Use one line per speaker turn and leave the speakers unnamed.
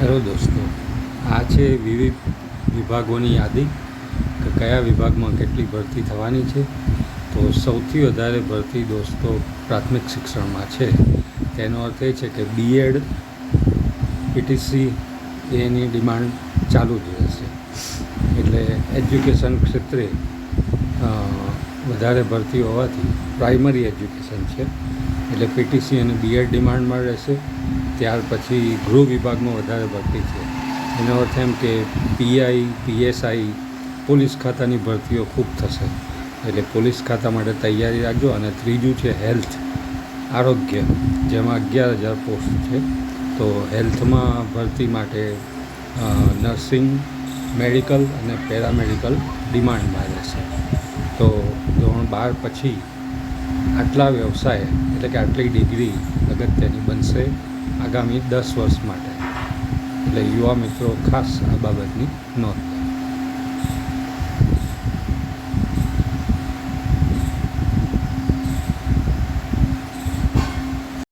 Hello દોસ્તો? આ છે વિવિધ વિભાગોની યાદી કે કયા વિભાગમાં કેટલી ભરતી થવાની છે? તો સૌથી વધારે ભરતી દોસ્તો પ્રાથમિક શિક્ષણમાં છે. તેનો અર્થ એ છે કે બીએડ પીટીસી એની ડિમાન્ડ ચાલુ જ રહેશે. એટલે એજ્યુકેશન ક્ષેત્રે વધારે ભરતી હોવાથી પ્રાઇમરી એજ્યુકેશન છે. એટલે પીટીસી અને બીએડ ડિમાન્ડમાં રહેશે. ત્યાર પછી ગૃહ વિભાગમાં વધારે ભરતી છે. એનો અર્થ એમ કે પીઆઈ, પીએસઆઈ, પોલીસ ખાતાની ભરતીઓ ખૂબ થશે. એટલે પોલીસ ખાતા માટે તૈયારી રાખજો અને ત્રીજું છે હેલ્થ. આરોગ્ય. જેમાં અગિયાર હજાર પોસ્ટ છે. તો હેલ્થમાં ભરતી માટે નર્સિંગ, મેડિકલ અને પેરામેડિકલ ડિમાન્ડમાં રહેશે. તો ધોરણ બાર પછી આટલા વ્યવસાય, એટલે કે આટલી ડિગ્રી અગત્યની બનશે. આગામી દસ વર્ષ માટે. એટલે યુવા મિત્રો ખાસ આ બાબતની નોંધ.